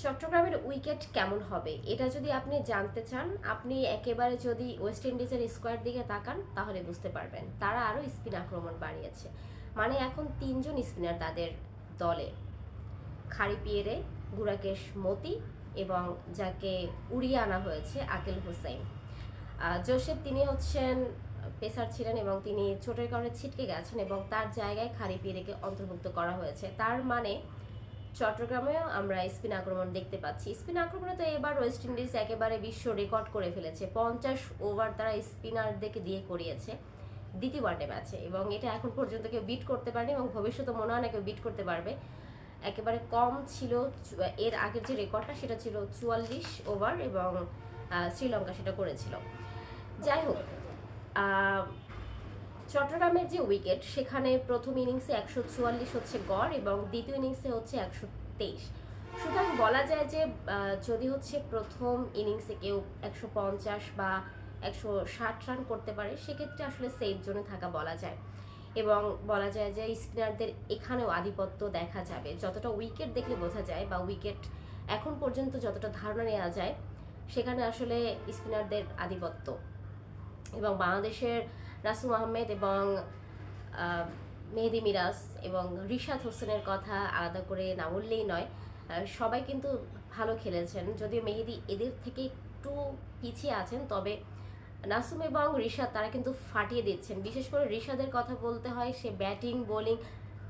চট্টগ্রামের উইকেট কেমন হবে? এটা যদি আপনি জানতে চান, আপনি একেবারে যদি ওয়েস্ট ইন্ডিজের স্কোয়ার দিকে তাকান, তাহলে বুঝতে পারবেন। তারা আরও স্পিন আক্রমণ বাড়িয়েছে। মানে এখন তিনজন স্পিনার তাদের দলে। খাড়ি পিয়েরে, গুরাকেশ মতি এবং যাকে উড়িয়ে আনা হয়েছে আকিল হোসেন। জোসেফ তিনি হচ্ছেন পেসার ছিলেন এবং তিনি চোটের কারণে ছিটকে গেছেন এবং তার জায়গায় খাড়ি পিয়েরেকে অন্তর্ভুক্ত করা হয়েছে। তার মানে চট্টগ্রামেও আমরা স্পিন আক্রমণ দেখতে পাচ্ছি। স্পিন আক্রমণে তো এবার ওয়েস্ট ইন্ডিজ একেবারে বিশ্ব রেকর্ড করে ফেলেছে। পঞ্চাশ ওভার তারা স্পিনারদেরকে দিয়ে করিয়েছে দ্বিতীয় ওয়ানডে ম্যাচে এবং এটা এখন পর্যন্ত কেউ বিট করতে পারেনি এবং ভবিষ্যতে মনে হয় না কেউ বিট করতে পারবে। একেবারে কম ছিল এর আগের যে রেকর্ডটা সেটা ছিল চুয়াল্লিশ ওভার এবং শ্রীলঙ্কা সেটা করেছিল। যাই হোক চট্টগ্রামের যে উইকেট, সেখানে প্রথম ইনিংসে একশো চুয়াল্লিশ হচ্ছে গড় এবং দ্বিতীয় ইনিংসে হচ্ছে একশো তেইশ। সুতরাং বলা যায় যে যদি হচ্ছে প্রথম ইনিংসে কেউ একশো পঞ্চাশ বা একশো ষাট রান করতে পারে, সেক্ষেত্রে আসলে সেফ জোনে থাকা বলা যায়। এবং বলা যায় যে, স্পিনারদের এখানেও আধিপত্য দেখা যাবে। যতটা উইকেট দেখলে বোঝা যায় বা উইকেট এখন পর্যন্ত যতটা ধারণা নেওয়া যায়, সেখানে আসলে স্পিনারদের আধিপত্য। এবং বাংলাদেশের রাসুম আহমেদ এবং মেহেদি মিরাজ এবং রিশাদ হোসেনের কথা আলাদা করে না বললেই নয়। সবাই কিন্তু ভালো খেলেছেন। যদিও মেহেদি এদের থেকে একটু পিছিয়ে আছেন, তবে নাসুম এবং রিশাদ তারা কিন্তু ফাটিয়ে দিচ্ছেন। বিশেষ করে রিশাদের কথা বলতে হয়, সে ব্যাটিং, বোলিং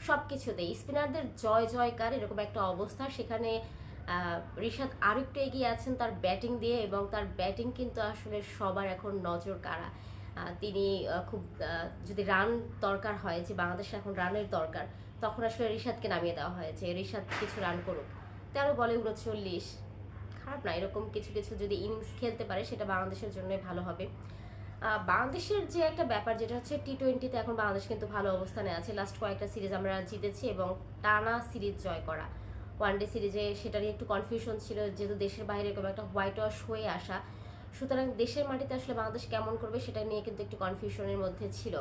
সব কিছুতেই স্পিনারদের জয় জয়কার এরকম একটা অবস্থা। সেখানে রিশাদ আরও একটু এগিয়ে আছেন তার ব্যাটিং দিয়ে এবং তার ব্যাটিং কিন্তু আসলে সবার এখন নজর কাড়া। তিনি খুব যদি রান দরকার হয়, যে বাংলাদেশে এখন রানের দরকার, তখন আসলে রিশাদকে নামিয়ে দেওয়া হয় যে রিশাদ কিছু রান করুক। তেরো বলে উনচল্লিশ। খারাপ না, এরকম কিছু কিছু যদি ইনিংস খেলতে পারে, সেটা বাংলাদেশের জন্য ভালো হবে। বাংলাদেশের যে একটা ব্যাপার, যেটা হচ্ছে টি টোয়েন্টিতে এখন বাংলাদেশ কিন্তু ভালো অবস্থানে আছে। লাস্ট কয়েকটা সিরিজ আমরা জিতেছি এবং টানা সিরিজ জয় করা। ওয়ান ডে সিরিজে সেটা নিয়ে একটু কনফিউশন ছিল, যেহেতু দেশের বাইরে এরকম একটা হোয়াইট ওয়াশ হয়ে আসা। সুতরাং দেশের মাটিতে আসলে বাংলাদেশ কেমন করবে সেটা নিয়ে কিন্তু একটু কনফিউশনের মধ্যে ছিল।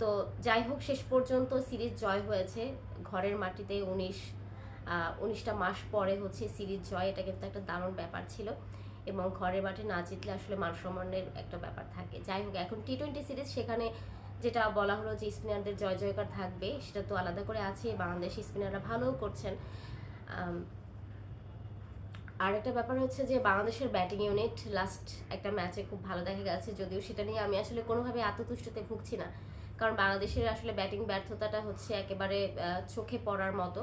তো যাই হোক, শেষ পর্যন্ত সিরিজ জয় হয়েছে। ঘরের মাটিতে উনিশ উনিশটা মাস পরে হচ্ছে সিরিজ জয়। এটা কিন্তু একটা দারুণ ব্যাপার ছিল এবং ঘরের মাঠে না জিতলে আসলে মান সম্মানের একটা ব্যাপার থাকে। যাই হোক, এখন টি টোয়েন্টি সিরিজ সেখানে যেটা বলা হলো যে স্পিনারদের জয় জয়কার থাকবে, সেটা তো আলাদা করে আছে। বাংলাদেশ স্পিনাররা ভালোও করছেন। আর একটা ব্যাপার হচ্ছে যে বাংলাদেশের ব্যাটিং ইউনিট লাস্ট একটা ম্যাচে খুব ভালো দেখা গেছে, যদিও সেটা নিয়ে আমি আসলে কোনোভাবে আত্মতুষ্টতে ভুগছি না। কারণ বাংলাদেশের আসলে ব্যাটিং ব্যর্থতাটা হচ্ছে একেবারে চোখে পড়ার মতো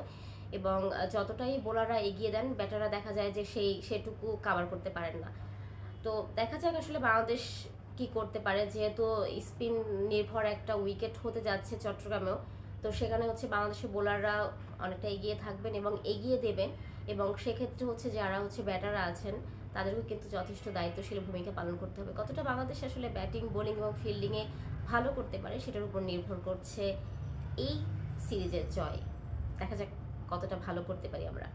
এবং যতটাই বোলাররা এগিয়ে দেন, ব্যাটাররা দেখা যায় যে সেই, সেটুকু কাভার করতে পারেন না। তো দেখা যাক আসলে বাংলাদেশ কি করতে পারে, যেহেতু স্পিন নির্ভর একটা উইকেট হতে যাচ্ছে চট্টগ্রামেও। তো সেখানে হচ্ছে বাংলাদেশের বোলাররা অনেকটা এগিয়ে থাকবেন এবং এগিয়ে দেবেন এবং সেক্ষেত্রে হচ্ছে যারা হচ্ছে ব্যাটাররা আছেন তাদেরকে কিন্তু যথেষ্ট দায়িত্বশীল ভূমিকা পালন করতে হবে। কতটা বাংলাদেশ আসলে ব্যাটিং, বোলিং এবং ফিল্ডিংয়ে ভালো করতে পারে সেটার উপর নির্ভর করছে এই সিরিজের জয়। দেখা যাক কতটা ভালো করতে পারি আমরা।